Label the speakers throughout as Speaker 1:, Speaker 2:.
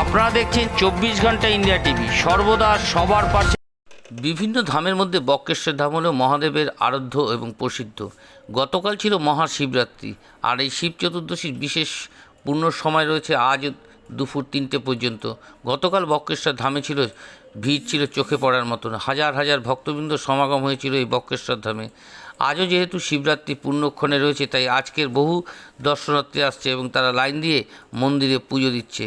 Speaker 1: আপনারা দেখছেন চব্বিশ ঘণ্টা ইন্ডিয়া টিভি। সর্বদা সবার পাশে। বিভিন্ন ধামের মধ্যে বক্রেশ্বর ধাম হল মহাদেবের আরাধ্য এবং প্রসিদ্ধ। গতকাল ছিল মহাশিবরাত্রি। আর এই শিব চতুর্দশীর বিশেষ পূর্ণ সময় রয়েছে আজ দুপুর তিনটে পর্যন্ত। গতকাল বক্রেশ্বর ধামে ছিল, ভিড় ছিল চোখে পড়ার মতন। হাজার হাজার ভক্তবৃন্দ সমাগম হয়েছিল এই বক্রেশ্বর ধামে। আজও যেহেতু শিবরাত্রি পূর্ণক্ষণে রয়েছে, তাই আজকের বহু দর্শনার্থী আসছে এবং তারা লাইন দিয়ে মন্দিরে পুজো দিচ্ছে।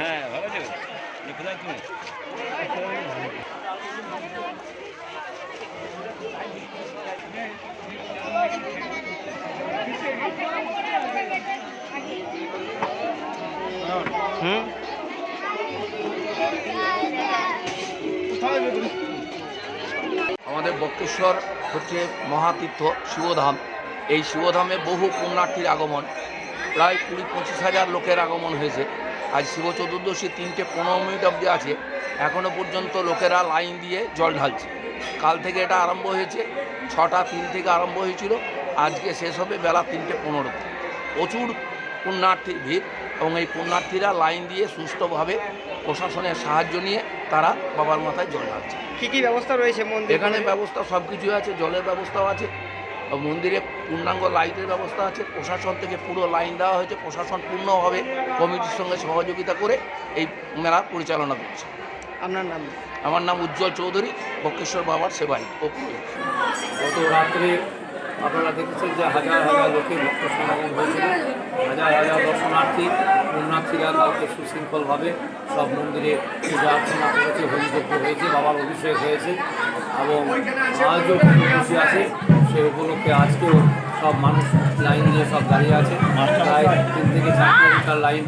Speaker 2: হ্যাঁ ভালো আছে কোথায় তুমি? হুম?
Speaker 3: আমাদের বক্রেশ্বর হচ্ছে মহাতীর্থ শিবধাম। এই শিবধামে বহু পুণ্যার্থীর আগমন। প্রায় কুড়ি পঁচিশ হাজার লোকের আগমন হয়েছে। আজ শিব চতুর্দশী তিনটে পনেরো মিনিট অবধি আছে। এখনও পর্যন্ত লোকেরা লাইন দিয়ে জল ঢালছে। কাল থেকে এটা আরম্ভ হয়েছে। ছটা তিন থেকে আরম্ভ হয়েছিল। আজকে শেষ হবে বেলা তিনটে পনেরো প্রচুর পুণ্যার্থীর ভিড় এবং এই পুণ্যার্থীরা লাইন দিয়ে সুষ্ঠুভাবে প্রশাসনের সাহায্য নিয়ে তারা বাবার মাথায় জল ঢালছে।
Speaker 4: কি কি ব্যবস্থা রয়েছে মন্দির?
Speaker 3: এখানে ব্যবস্থা সব কিছুই আছে জলের ব্যবস্থাও আছে মন্দিরে পূর্ণাঙ্গ লাইটের ব্যবস্থা আছে প্রশাসন থেকে পুরো লাইন দেওয়া হয়েছে প্রশাসন পূর্ণভাবে কমিটির সঙ্গে সহযোগিতা করে এই মেলা পরিচালনা করছে।
Speaker 4: আপনার নাম?
Speaker 3: আমার নাম উজ্জ্বল চৌধুরী বক্রেশ্বর বাবার সেবাই ও
Speaker 5: গত রাত্রে আপনারা দেখেছেন যে হাজার হাজার লোকের ভক্ত সমাগম হয়েছিল। হাজার হাজার দর্শনার্থী পুণ্যার্থীরা কালকে সুশৃঙ্খলভাবে সব মন্দিরে পূজা অর্চনা করেছে হরিযজ্ঞ হয়েছে বাবার অভিষেক হয়েছে এবং আজও খুশি আছে। সেই উপলক্ষে আজকেও সব মানুষ লাইন দিয়ে সব দাঁড়িয়ে আছে। প্রায় তিন থেকে চার কিলোমিটার লাইন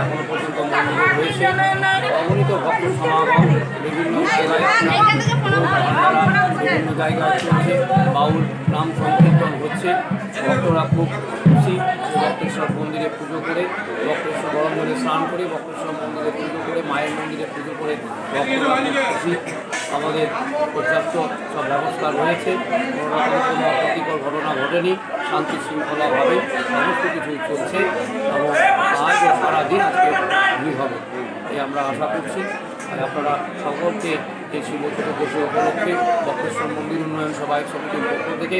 Speaker 5: এখনও পর্যন্ত মন্দিরে রয়েছে অগণিত ভক্ত সমাগম বিভিন্ন ভান্ডারা বিভিন্ন জায়গায় চলছে। বাউল নাম হচ্ছে ভক্তরা খুব খুশি বক্রেশ্বর মন্দিরে পুজো করে বক্রেশ্বর গরম জলে স্নান করে বক্রেশ্বর মন্দিরে পুজো করে, মায়ের মন্দিরে পুজো করে ভক্তরা খুশি। আমাদের পর্যাপ্ত সব ব্যবস্থা রয়েছে। কোনো অপ্রীতিকর ঘটনা ঘটেনি, শান্তি শৃঙ্খলাভাবে সমস্ত কিছু চলছে এবং আজ সারাদিন আজকে ভিড় হবে। এই আমরা আশা করছি আপনারা সকলকে এই শিব চতুর্দশী উপলক্ষে বক্রেশ্বর মন্দির উন্নয়ন সভায়ক সমিতির পক্ষ থেকে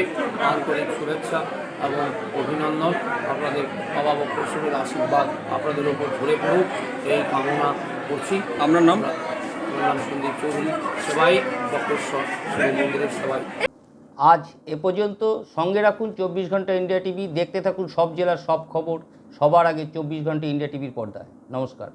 Speaker 5: আন্তরিক শুভেচ্ছা এবং অভিনন্দন। আপনাদের বাবা বক্রেশ্বরের আশীর্বাদ আপনাদের ওপর ধরে পড়ুক এই কামনা করছি।
Speaker 4: আপনার নাম?
Speaker 5: নাম সন্দীপ চৌধুরী। সেবাই বক্রেশ্বর শিব মন্দিরের সবাই।
Speaker 1: আজ এ পর্যন্ত সঙ্গে রাখুন চব্বিশ ঘণ্টা ইন্ডিয়া টিভি। দেখতে থাকুন সব জেলার সব খবর। সবার আগে চব্বিশ ঘণ্টা ইন্ডিয়া টিভির পর্দায়। নমস্কার।